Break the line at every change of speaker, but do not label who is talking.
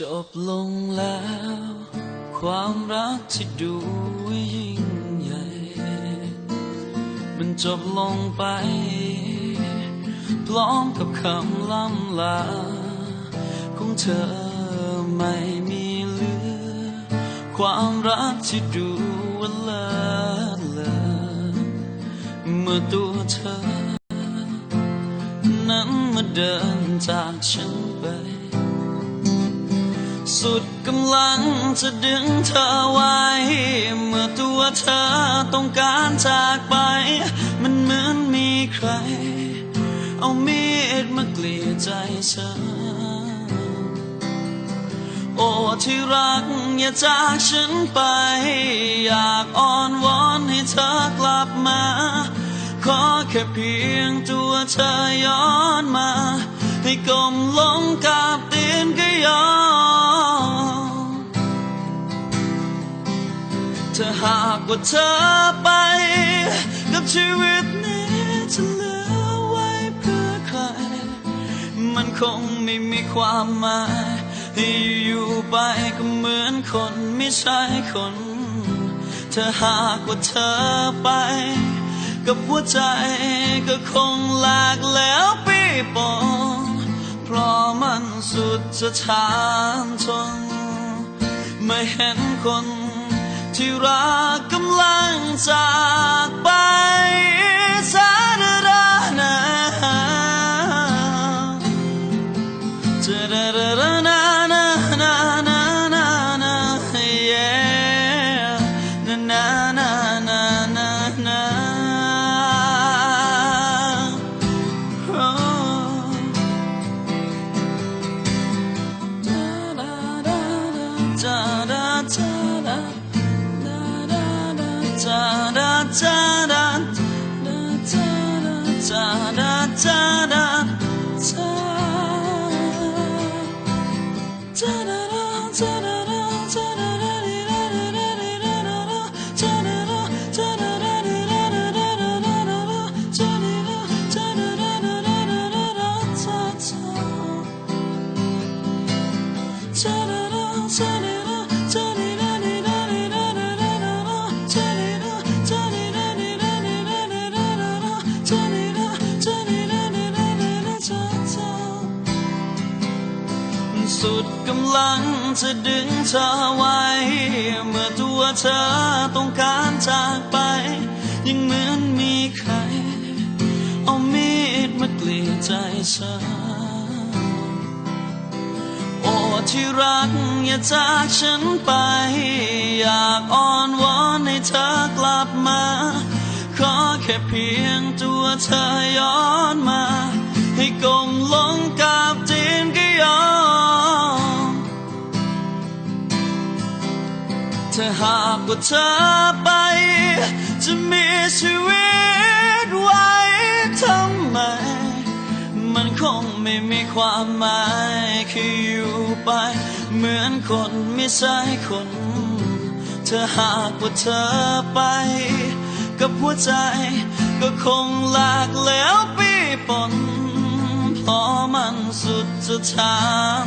จบลงแล้ว ความรักที่ดูยิ่งใหญ่ มันจบลงไป พร้อมกับคำล่ำลา ของเธอไม่มีเหลือ ความรักที่ดูว่าเลิศเลอเมื่อตัวเธอ นั้นมาเดินจากฉันไป สุดกำลังจะดึงเธอไว้ เมื่อตัวเธอต้องการจากไป มันเหมือนมีใคร เอามีดมาเกลี่ยใจฉันโอ้ที่รักอย่าจากฉันไป อยากอ้อนวอนให้เธอกลับมา ขอแค่เพียงตัวเธอย้อนมา ให้กลมลงกับ หากว่าเธอไป กับชีวิตนี้จะเหลือไว้เพื่อใคร มันคงไม่มีความหมายให้อยู่ไปก็เหมือนคนไม่ใช่คนถ้าหากว่าเธอไป กับหัวใจก็คงหลากแล้วปีปองเพราะมันสุดจะทานทนไม่เห็นคน ที่รักกำลังจากไปสาดาดานาจะดาดาดานานานานานานา yeah นานานานานา time. สุดกำลังจะดึงเธอไว้ เมื่อตัวเธอต้องการจากไป ยังเหมือนมีใคร เอามีดมาเกลี่ยใจฉันโอ้ที่รักอย่าจากฉันไป อยากอ้อนวอนให้เธอกลับมา ขอแค่เพียงตัวเธอย้อนมา ให้กลมลง ถ้าหากว่าเธอไป จะมีชีวิตไว้ทำไม มันคงไม่มีความหมายคืออยู่ไป เหมือนคนไม่ใช่คนเธอหากว่าเธอไป กับหัวใจก็คงหลากแล้วปีปนพราะมันสุดจะทาน